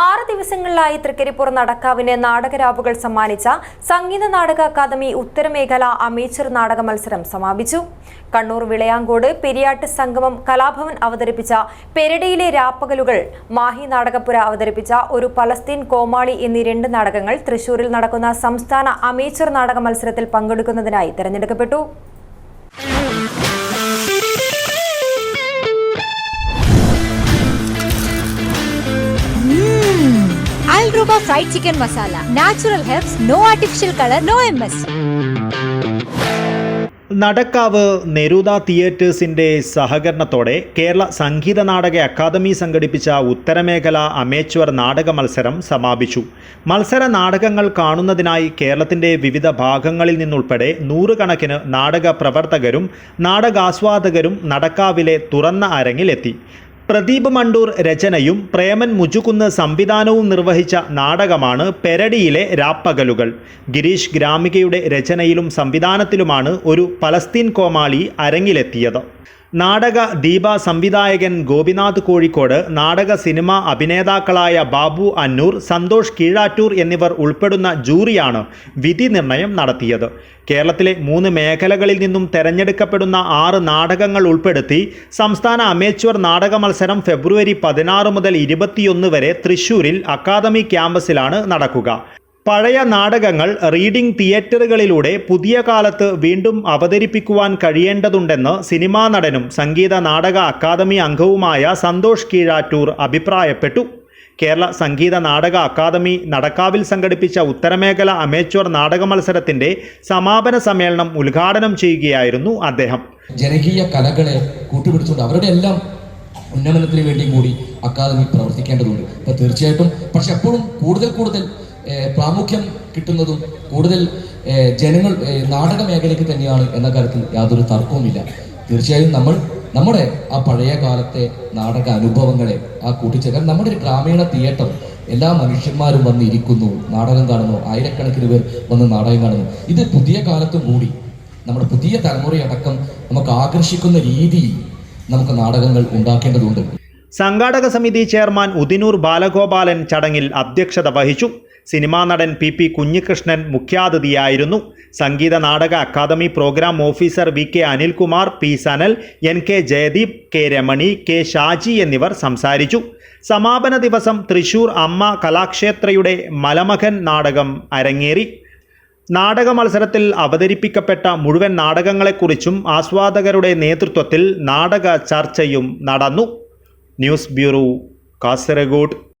ആറ് ദിവസങ്ങളിലായി തൃക്കരിപ്പൂർ നടക്കാവിന് നാടകരാവുകൾ സമ്മാനിച്ച സംഗീത നാടക അക്കാദമി ഉത്തരമേഖല അമേച്ചർ നാടക മത്സരം സമാപിച്ചു. കണ്ണൂർ വിളയാങ്കോട് പെരിയാട്ട് സംഗമം കലാഭവൻ അവതരിപ്പിച്ച പെരടിയിലെ രാപ്പകലുകൾ മാഹി നാടകപ്പുര അവതരിപ്പിച്ച ഒരു പലസ്തീൻ കോമാളി എന്നീ രണ്ട് നാടകങ്ങൾ തൃശൂരിൽ നടക്കുന്ന സംസ്ഥാന അമേച്ചർ നാടക മത്സരത്തിൽ പങ്കെടുക്കുന്നതിനായി തെരഞ്ഞെടുക്കപ്പെട്ടു. Alruba chicken masala natural herbs no artificial colour no M S Nadakkavu Neruda തിയേറ്റേഴ്സിന്റെ സഹകരണത്തോടെ കേരള സംഗീത നാടക അക്കാദമി സംഘടിപ്പിച്ച ഉത്തരമേഖല അമേച്വർ നാടക മത്സരം സമാപിച്ചു. മത്സര നാടകങ്ങൾ കാണുന്നതിനായി കേരളത്തിന്റെ വിവിധ ഭാഗങ്ങളിൽ നിന്നുൾപ്പെടെ നൂറുകണക്കിന് നാടക പ്രവർത്തകരും നാടകാസ്വാദകരും നടക്കാവിലെ തുറന്ന അരങ്ങിലെത്തി. പ്രദീപ് മണ്ടൂർ രചനയും പ്രേമൻ മുജുകുന്ന് സംവിധാനവും നിർവഹിച്ച നാടകമാണ് പെരടിയിലെ രാപ്പകലുകൾ. ഗിരീഷ് ഗ്രാമികയുടെ രചനയിലും സംവിധാനത്തിലുമാണ് ഒരു പലസ്തീൻ കോമാളി അരങ്ങിലെത്തിയത്. നാടക ദീപ സംവിധായകൻ ഗോപിനാഥ് കോഴിക്കോട് നാടക സിനിമ അഭിനേതാക്കളായ ബാബു അന്നൂർ സന്തോഷ് കീഴാറ്റൂർ എന്നിവർ ഉൾപ്പെടുന്ന ജൂറിയാണ് വിധി നിർണയം നടത്തിയത്. കേരളത്തിലെ മൂന്ന് മേഖലകളിൽ നിന്നും തെരഞ്ഞെടുക്കപ്പെടുന്ന ആറ് നാടകങ്ങൾ ഉൾപ്പെടുത്തി സംസ്ഥാന അമേച്വർ നാടക മത്സരം ഫെബ്രുവരി പതിനാറ് മുതൽ ഇരുപത്തിയൊന്ന് വരെ തൃശൂരിൽ അക്കാദമി ക്യാമ്പസിലാണ് നടക്കുക. പഴയ നാടകങ്ങൾ റീഡിംഗ് തിയേറ്ററുകളിലൂടെ പുതിയ കാലത്ത് വീണ്ടും അവതരിപ്പിക്കുവാൻ കഴിയേണ്ടതുണ്ടെന്ന് സിനിമാ നടനും സംഗീത നാടക അക്കാദമി അംഗവുമായ സന്തോഷ് കീഴാറ്റൂർ അഭിപ്രായപ്പെട്ടു. കേരള സംഗീത നാടക അക്കാദമി നടക്കാവിൽ സംഘടിപ്പിച്ച ഉത്തരമേഖല അമേച്വർ നാടക മത്സരത്തിന്റെ സമാപന സമ്മേളനം ഉദ്ഘാടനം ചെയ്യുകയായിരുന്നു അദ്ദേഹം. ജനകീയ കലകളെ കൂട്ടുപിടിച്ചുകൊണ്ട് അവരുടെ എല്ലാം ഉന്നമനത്തിന് വേണ്ടിയും കൂടി അക്കാദമി പ്രവർത്തിക്കേണ്ടതുണ്ട്. അപ്പോൾ തീർച്ചയായിട്ടും പക്ഷെ എപ്പോഴും കൂടുതൽ കൂടുതൽ പ്രാമുഖ്യം കിട്ടുന്നതും കൂടുതൽ ജനങ്ങൾ നാടക മേഖലയ്ക്ക് തന്നെയാണ് എന്ന കാര്യത്തിൽ യാതൊരു തർക്കവുമില്ല. തീർച്ചയായും നമ്മൾ നമ്മുടെ ആ പഴയ കാലത്തെ നാടക അനുഭവങ്ങളെ ആ കൂട്ടിച്ചേർക്കാൻ നമ്മുടെ ഒരു ഗ്രാമീണ തിയേറ്റർ എല്ലാ മനുഷ്യന്മാരും വന്നിരിക്കുന്നു. നാടകം കാണുന്നു ആയിരക്കണക്കിന് പേർ വന്ന് നാടകം കാണുന്നു. ഇത് പുതിയ കാലത്തും കൂടി നമ്മുടെ പുതിയ തലമുറയടക്കം നമുക്ക് ആകർഷിക്കുന്ന രീതി നമുക്ക് നാടകങ്ങൾ ഉണ്ടാക്കേണ്ടതുണ്ട്. സംഘാടക സമിതി ചെയർമാൻ ഉദിനൂർ ബാലഗോപാലൻ ചടങ്ങിൽ അധ്യക്ഷത വഹിച്ചു. സിനിമാ നടൻ P P Kunhikrishnan മുഖ്യാതിഥിയായിരുന്നു. Sangeetha Nataka Akademi program officer V K Anilkumar P Sanal N K Jayadeep K Ramani K Shaji എന്നിവർ സംസാരിച്ചു. സമാപന ദിവസം തൃശൂർ അമ്മ കലാക്ഷേത്രയുടെ മലമകൻ നാടകം അരങ്ങേറി. നാടക മത്സരത്തിൽ അവതരിപ്പിക്കപ്പെട്ട മുഴുവൻ നാടകങ്ങളെക്കുറിച്ചും ആസ്വാദകരുടെ നേതൃത്വത്തിൽ നാടക ചർച്ചയും നടന്നു. News bureau Kasaragod.